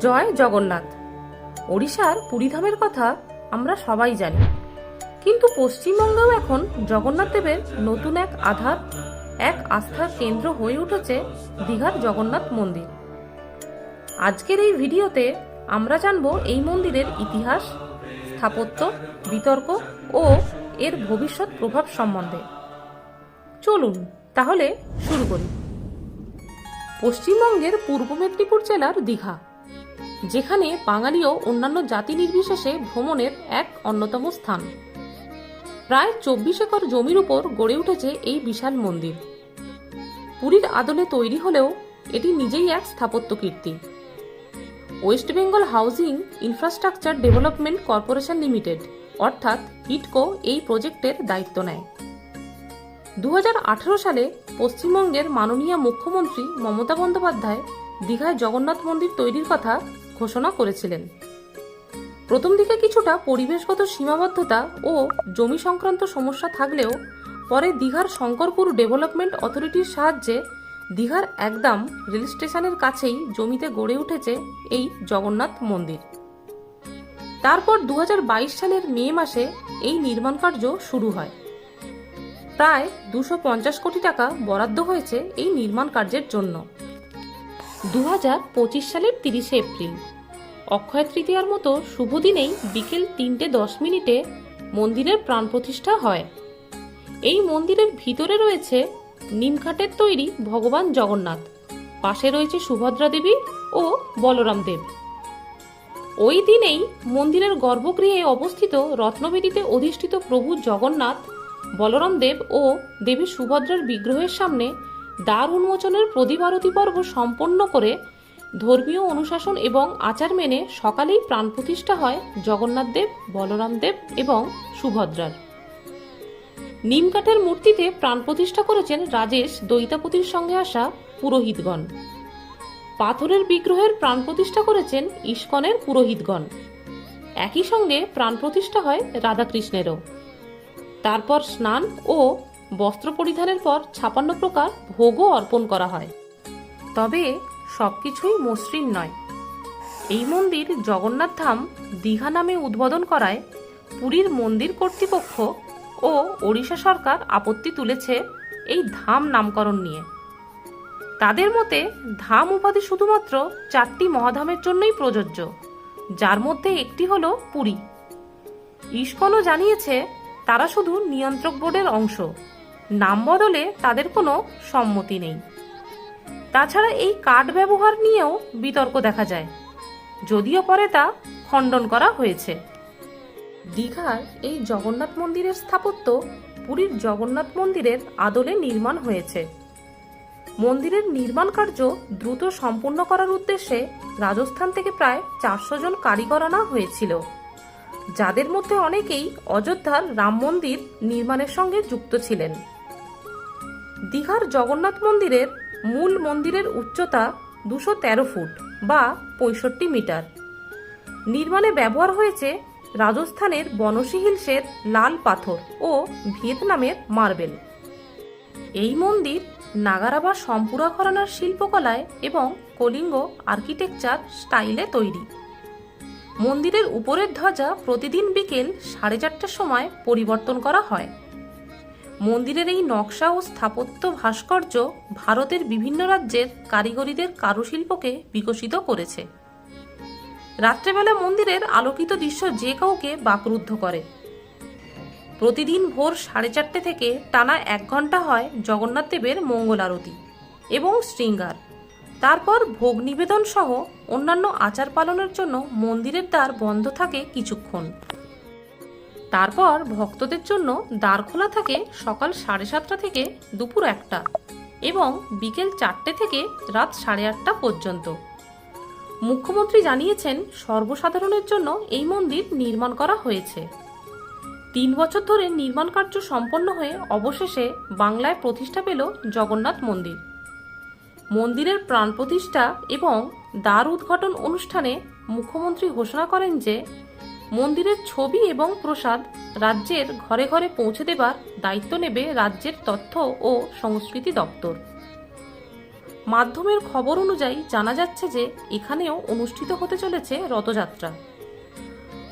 জয় জগন্নাথ। ওড়িশার পুরীধামের কথা আমরা সবাই জানি। কিন্তু পশ্চিমবঙ্গেও এখন জগন্নাথ দেবের নতুন এক আধার, এক আস্থার কেন্দ্র হয়ে উঠেছে দীঘার জগন্নাথ মন্দির। আজকের এই ভিডিওতে আমরা জানব এই মন্দিরের ইতিহাস, স্থাপত্য, বিতর্ক ও এর ভবিষ্যৎ প্রভাব সম্বন্ধে। চলুন তাহলে শুরু করি। পশ্চিমবঙ্গের পূর্ব মেদিনীপুর জেলার দীঘা। যেখানে বাঙালিও অন্যান্য জাতি নির্বিশেষে ভ্রমণের এক অন্যতম স্থান। প্রায় চব্বিশ একর জমির উপর গড়ে উঠেছে এই বিশাল মন্দির। পুরীর আদলে তৈরি হলেও এটি নিজেই এক স্থাপত্য কীর্তি। West Bengal housing infrastructure development corporation limited, অর্থাৎ হিটকো, এই প্রজেক্টের দায়িত্ব নেয়। দু হাজার আঠারো সালে পশ্চিমবঙ্গের মাননীয় মুখ্যমন্ত্রী মমতা বন্দ্যোপাধ্যায় দীঘায় জগন্নাথ মন্দির তৈরির কথা ঘোষণা করেছিলেন। প্রথম দিকে কিছুটা পরিবেশগত সীমাবদ্ধতা ও জমি সংক্রান্ত সমস্যা থাকলেও পরে দীঘার শঙ্করপুর ডেভেলপমেন্ট অথরিটির সাহায্যে দীঘার একদম রেল স্টেশনের কাছেই জমিতে গড়ে উঠেছে এই জগন্নাথ মন্দির। তারপর দু হাজার বাইশ সালের মে মাসে এই নির্মাণ কার্য শুরু হয়। প্রায় দুশো কোটি টাকা বরাদ্দ হয়েছে এই নির্মাণ কার্যের জন্য। দু হাজার পঁচিশ সালের তিরিশে এপ্রিল। অক্ষয় তৃতীয়ার মতো শুভ দিনেই বিকেল তিনটে দশ মিনিটে মন্দিরের প্রাণ প্রতিষ্ঠা হয়। এই মন্দিরের ভিতরে রয়েছে নিমকাঠের তৈরি ভগবান জগন্নাথ, পাশে রয়েছে সুভদ্রা দেবী ও বলরাম দেব। ওই দিনেই মন্দিরের গর্ভগৃহে অবস্থিত রত্নবেদিতে অধিষ্ঠিত প্রভু জগন্নাথ, বলরাম দেব ও দেবী সুভদ্রার বিগ্রহের সামনে দ্বার উন্মোচনের প্রদীপ আরতি পর্ব সম্পন্ন করে ধর্মীয় অনুশাসন এবং আচার মেনে সকালেই প্রাণ প্রতিষ্ঠা হয় জগন্নাথ দেব, বলরাম দেব এবং সুভদ্রার। নিমকাঠের মূর্তিতে প্রাণ প্রতিষ্ঠা করেছেন রাজেশ দৈতাপতির সঙ্গে আসা পুরোহিতগণ। পাথরের বিগ্রহের প্রাণ প্রতিষ্ঠা করেছেন ইস্কনের পুরোহিতগণ। একই সঙ্গে প্রাণ প্রতিষ্ঠা হয় রাধাকৃষ্ণেরও। তারপর স্নান ও বস্ত্র পরিধানের পর ছাপান্ন প্রকার ভোগও অর্পণ করা হয়। তবে সবকিছুই মসৃণ নয়। এই মন্দির জগন্নাথ ধাম দীঘা নামে উদ্বোধন করায় পুরীর মন্দির কর্তৃপক্ষ ও ওড়িশা সরকার আপত্তি তুলেছে এই ধাম নামকরণ নিয়ে। তাদের মতে ধাম উপাধি শুধুমাত্র চারটি মহাধামের জন্যই প্রযোজ্য, যার মধ্যে একটি হল পুরী। ইস্কনও জানিয়েছে, তারা শুধু নিয়ন্ত্রক বোর্ডের অংশ। নাম বদলে তাদের কোনো সম্মতি নেই। তাছাড়া এই কাঠ ব্যবহার নিয়েও বিতর্ক দেখা যায়। যদিও পরে তা খণ্ডন করা হয়েছে। দীঘার এই জগন্নাথ মন্দিরের স্থাপত্য পুরীর জগন্নাথ মন্দিরের আদলে নির্মাণ হয়েছে। মন্দিরের নির্মাণ কার্য দ্রুত সম্পূর্ণ করার উদ্দেশ্যে রাজস্থান থেকে প্রায় চারশো জন কারিগর আনা হয়েছিল। যাদের মধ্যে অনেকেই অযোধ্যার রাম মন্দির নির্মাণের সঙ্গে যুক্ত ছিলেন। দীঘার জগন্নাথ মন্দিরের মূল মন্দিরের উচ্চতা দুশো তেরো ফুট বা পঁয়ষট্টি মিটার। নির্মাণে ব্যবহার হয়েছে রাজস্থানের বনশী হিলসের লাল পাথর ও ভিয়েতনামের মার্বেল। এই মন্দির নাগারা বা সম্পুরা ঘরানার শিল্পকলায় এবং কলিঙ্গ আর্কিটেকচার স্টাইলে তৈরি। মন্দিরের উপরের ধ্বজা প্রতিদিন বিকেল সাড়ে চারটার সময় পরিবর্তন করা হয়। মন্দিরের এই নকশা ও স্থাপত্য ভাস্কর্য ভারতের বিভিন্ন রাজ্যের কারিগরিদের কারুশিল্পকে বিকশিত করেছে। রাত্রেবেলা মন্দিরের আলোকিত দৃশ্য যে কাউকে বাকরুদ্ধ করে। প্রতিদিন ভোর সাড়ে চারটে থেকে টানা এক ঘণ্টা হয় জগন্নাথ দেবের মঙ্গল আরতি এবং শৃঙ্গার। তারপর ভোগ নিবেদন সহ অন্যান্য আচার পালনের জন্য মন্দিরের দ্বার বন্ধ থাকে কিছুক্ষণ। তারপর ভক্তদের জন্য দ্বার খোলা থাকে সকাল সাড়ে সাতটা থেকে দুপুর একটা এবং বিকেল চারটে থেকে রাত সাড়ে আটটা পর্যন্ত। মুখ্যমন্ত্রী জানিয়েছেন, সর্বসাধারণের জন্য এই মন্দির নির্মাণ করা হয়েছে। তিন বছর ধরে নির্মাণ কার্য সম্পন্ন হয়ে অবশেষে বাংলায় প্রতিষ্ঠা পেল জগন্নাথ মন্দির। মন্দিরের প্রাণ প্রতিষ্ঠা এবং দ্বার উদ্ঘাটন অনুষ্ঠানে মুখ্যমন্ত্রী ঘোষণা করেন যে মন্দিরের ছবি এবং প্রসাদ রাজ্যের ঘরে ঘরে পৌঁছে দেবার দায়িত্ব নেবে রাজ্যের তথ্য ও সংস্কৃতি দপ্তর। মাধ্যমের খবর অনুযায়ী জানা যাচ্ছে যে এখানেও অনুষ্ঠিত হতে চলেছে রথযাত্রা।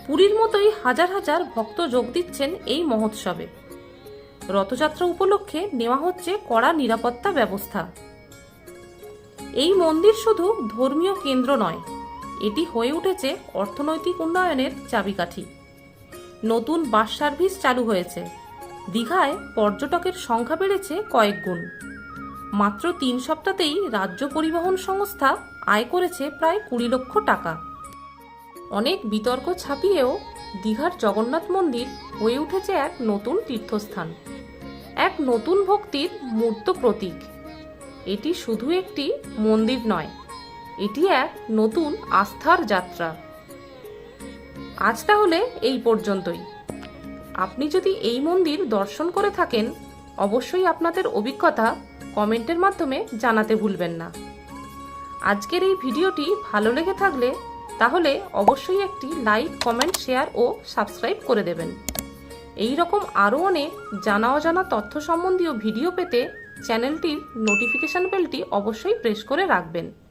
পুরীর মতোই হাজার হাজার ভক্ত যোগ দিচ্ছেন এই মহোৎসবে। রথযাত্রা উপলক্ষে নেওয়া হচ্ছে কড়া নিরাপত্তা ব্যবস্থা। এই মন্দির শুধু ধর্মীয় কেন্দ্র নয় এটি হয়ে উঠেছে অর্থনৈতিক উন্নয়নের চাবিকাঠি। নতুন বাস সার্ভিস চালু হয়েছে। দীঘায় পর্যটকের সংখ্যা বেড়েছে কয়েক গুণ। মাত্র তিন সপ্তাহতেই রাজ্য পরিবহন সংস্থা আয় করেছে প্রায় কুড়ি লক্ষ টাকা। অনেক বিতর্ক ছাপিয়েও দীঘার জগন্নাথ মন্দির হয়ে উঠেছে এক নতুন তীর্থস্থান। এক নতুন ভক্তির মূর্ত প্রতীক। এটি শুধু একটি মন্দির নয় এটি এক নতুন আস্থার যাত্রা। আজ তাহলে এই পর্যন্তই। আপনি যদি এই মন্দির দর্শন করে থাকেন, অবশ্যই আপনাদের অভিজ্ঞতা কমেন্টের মাধ্যমে জানাতে ভুলবেন না। আজকের এই ভিডিওটি ভালো লেগে থাকলে, তাহলে অবশ্যই একটি লাইক, কমেন্ট, শেয়ার ও সাবস্ক্রাইব করে দেবেন। এই রকম আরও অনেক জানা অজানা তথ্য সম্বন্ধীয় ভিডিও পেতে চ্যানেলটির নোটিফিকেশান বেলটি অবশ্যই প্রেস করে রাখবেন।